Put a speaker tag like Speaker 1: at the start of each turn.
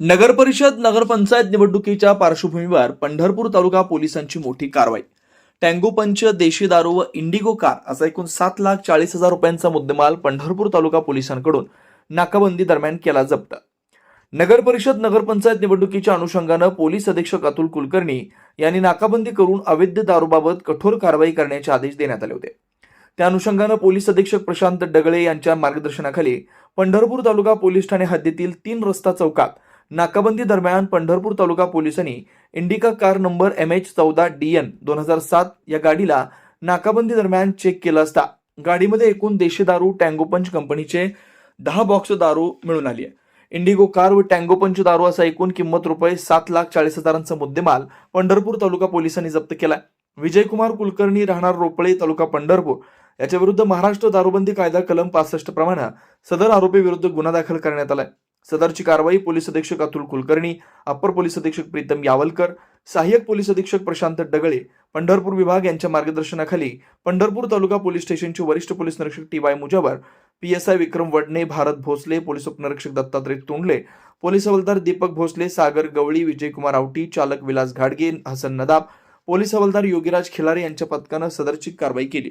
Speaker 1: नगरपरिषद नगरपंचायत निवडणुकीच्या पार्श्वभूमीवर पंढरपूर तालुका पोलिसांची मोठी कारवाई. टँगो पंच देशी दारू व इंडिगो कार असा एकूण सात लाख चाळीस हजार रुपयांचा मुद्देमाल पंढरपूर तालुका पोलिसांकडून नाकाबंदी दरम्यान केला जप्त. नगरपरिषद नगरपंचायत निवडणुकीच्या अनुषंगानं पोलीस अधीक्षक अतुल कुलकर्णी यांनी नाकाबंदी करून अवैध दारूबाबत कठोर कारवाई करण्याचे आदेश देण्यात आले होते. त्या अनुषंगानं पोलीस अधीक्षक प्रशांत डगळे यांच्या मार्गदर्शनाखाली पंढरपूर तालुका पोलीस ठाणे हद्दीतील तीन रस्ता चौकात नाकाबंदी दरम्यान पंढरपूर तालुका पोलिसांनी Indica car number M H चौदा डी एन दोन हजार सात या गाडीला नाकाबंदी दरम्यान चेक केलं असता गाडीमध्ये एकूण देशी दारू टँगोपंच कंपनीचे दहा बॉक्स दारू मिळून आली आहे. इंडिगो कार व टँगोपंच दारू असा एकूण किंमत रुपये सात लाख चाळीस हजारांचा मुद्देमाल पंढरपूर तालुका पोलिसांनी जप्त केलाय. विजयकुमार कुलकर्णी राहणार रोपळे तालुका पंढरपूर. याच्या विरुद्ध महाराष्ट्र दारूबंदी कायदा कलम पासष्ट प्रमाणे सदर आरोपी विरुद्ध गुन्हा दाखल करण्यात आलाय. सदरची कारवाई पोलीस अधीक्षक अतुल कुलकर्णी अप्पर पोलीस अधीक्षक प्रीतम यावलकर सहाय्यक पोलीस अधीक्षक प्रशांत डगळे पंढरपूर विभाग यांच्या मार्गदर्शनाखाली पंढरपूर तालुका पोलीस स्टेशनचे वरिष्ठ पोलीस निरीक्षक T Y Mujawar P S I Vikram Vadne Bharat Bhosale police उपनिरीक्षक दत्तात्रय तोंडले पोलीस हवालदार दीपक भोसले सागर गवळी विजयकुमार आवटी चालक विलास घाडगे हसन नदाब पोलीस हवालदार योगीराज खिलारे यांच्या पथकानं सदरची कारवाई केली